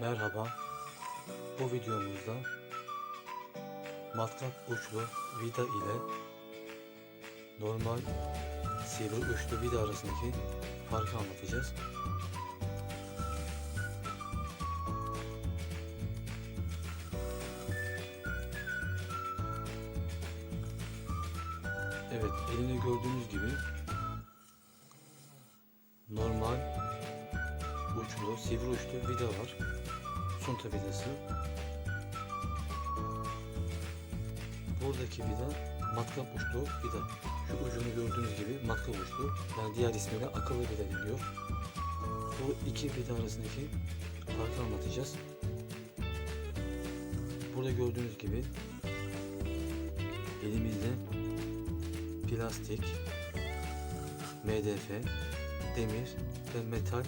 Merhaba. Bu videomuzda matkap uçlu vida ile normal sivri uçlu vida arasındaki farkı anlatacağız. Evet, elimde gördüğünüz gibi uçlu, sivri uçlu vida var. Sunta vidası. Buradaki vida matkap uçlu vida. Şu ucunu gördüğünüz gibi matkap uçlu. Yani diğer ismiyle akıllı vida deniyor. Bu iki vida arasındaki farkı anlatacağız. Burada gördüğünüz gibi elimizde plastik, MDF, demir ve metal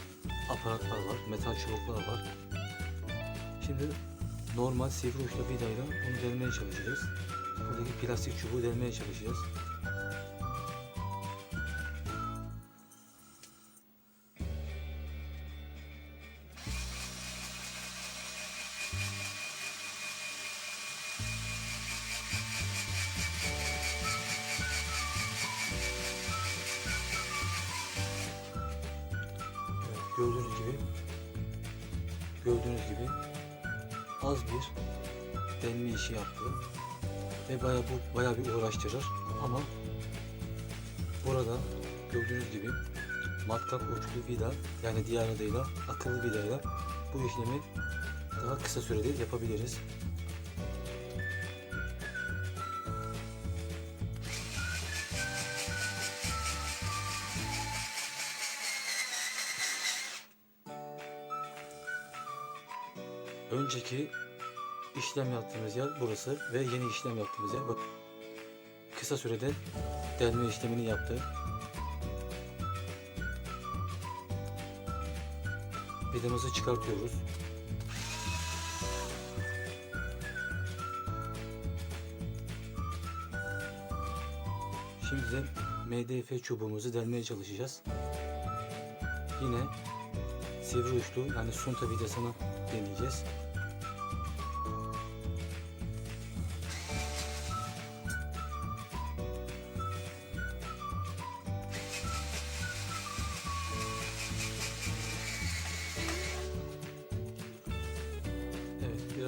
aparatlar var, metal çubuklar var. Şimdi normal sivri uçlu vidayla bunu delmeye çalışacağız. Buradaki plastik çubuğu delmeye çalışacağız. Gördüğünüz gibi gördüğünüz gibi az bir delme işi yaptı ve bayağı bu bayağı bir uğraştırır ama burada gördüğünüz gibi matkap uçlu vida yani diğer adıyla akıllı vidayla bu işlemi daha kısa sürede yapabiliriz. Önceki işlem yaptığımız yer burası ve yeni işlem yaptığımız yer. Bak kısa sürede delme işlemini yaptı. Vidamızı çıkartıyoruz. Şimdi de MDF çubuğumuzu delmeye çalışacağız. Yine sivri uçlu yani sunta vidasını deneyeceğiz.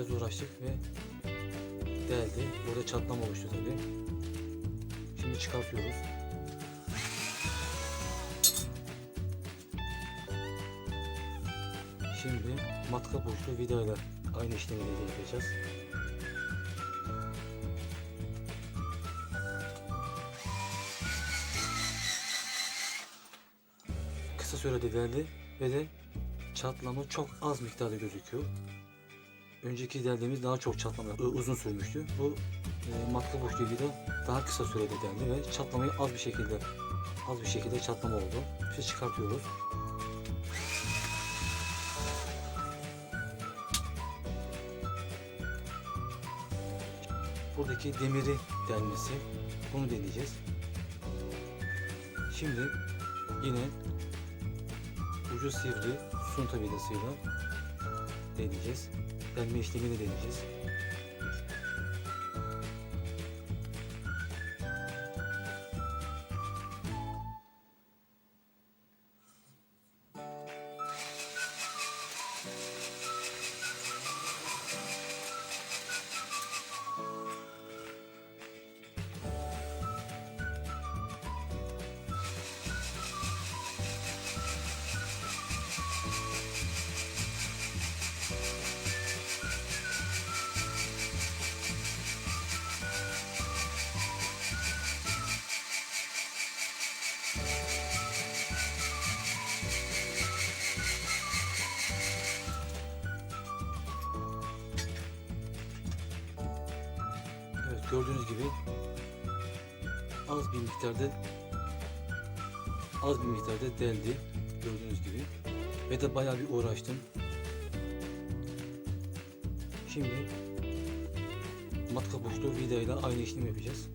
Biraz uğraştık ve deldi. Burada çatlama oluştu tabi. Şimdi çıkartıyoruz. Şimdi matkap uçlu vidayla aynı işlemi de yapacağız. Kısa sürede deldi ve de çatlama çok az miktarda gözüküyor. Önceki deldiğimiz daha çok çatlama uzun sürmüştü. Bu e, matkap uçlu vida daha kısa sürede deldi ve çatlamayı az bir şekilde az bir şekilde çatlama oldu. İşte çıkartıyoruz. buradaki demiri delmesi bunu deneyeceğiz. Şimdi yine ucu sivri sunta vidasıyla deneyeceğiz. Delme işlemini deneyeceğiz. Gördüğünüz gibi az bir miktarda az bir miktarda deldi gördüğünüz gibi ve de bayağı bir uğraştım. Şimdi matkap uçlu vidayla aynı işlemi yapacağız.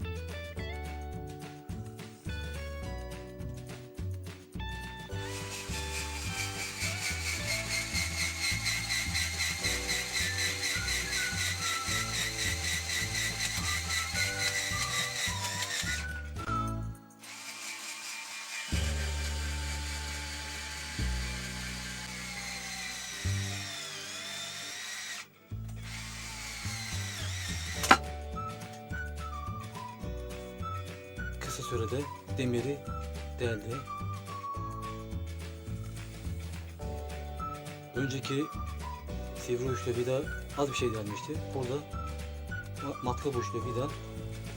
Sürede demiri deldi. Önceki sivri uçlu vida az bir şey delmişti. Burada ma- matkap uçlu vida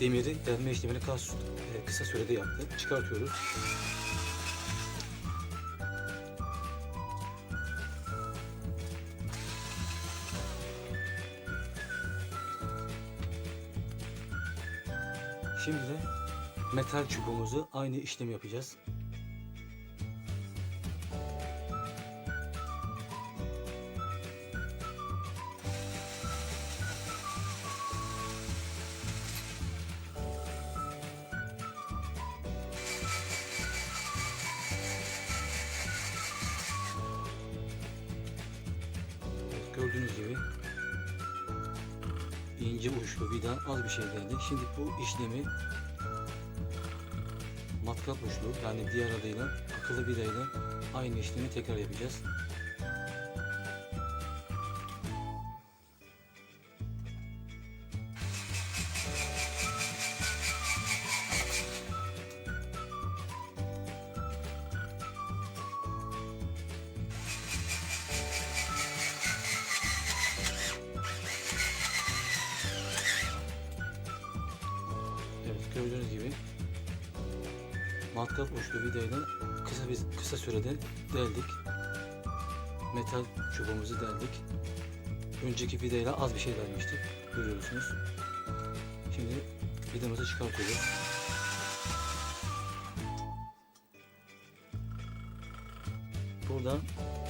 demiri delme işlemini kısa, e, kısa sürede yaptı. Çıkartıyoruz. Şimdi de metal çubuğumuzu aynı işlem yapacağız. Gördüğünüz gibi ince uçlu vida az bir şey geldi. Şimdi bu işlemi matkap uçlu yani diğer adıyla akıllı vidayla aynı işlemi tekrar yapacağız. Evet gördüğünüz gibi matkap uçlu vidayla kısa bir kısa sürede deldik. Metal çubuğumuzu deldik. Önceki vidayla az bir şey delmiştik. Görüyorsunuz. Şimdi vidamızı çıkartıyoruz. Burada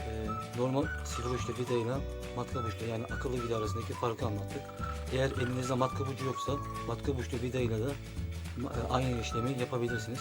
e, normal sivri uçlu vidayla matkap uçlu yani akıllı vida arasındaki farkı anlattık. Eğer elinizde matkap ucu yoksa matkap uçlu vidayla da aynı işlemi yapabilirsiniz.